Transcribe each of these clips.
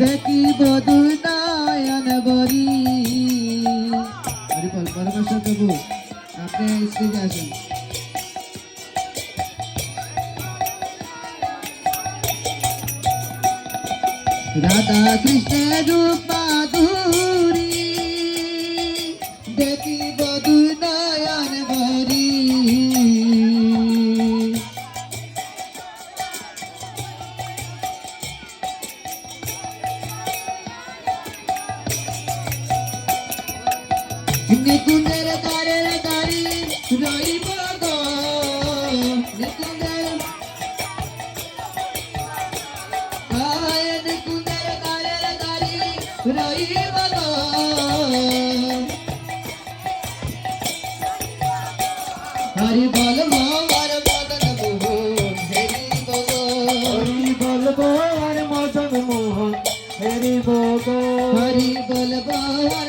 দেখি বধু নয়ন বরি হরিবল পরমেশ্বর প্রভু, আপনি স্টেজে আসুন। রাধা কৃষ্ণের রূপ মাধুরী দেখি বধু নিকুঞ্জের দ্বারের দ্বারি রইব গো নিকুঞ্জের আয় নিকুঞ্জের দ্বারের দ্বারি রইব গো। হরি বল মোর মদন মোহন হরি বল হরি বল মোর মদন মোহন হরি বল হরি বলব আর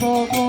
Oh.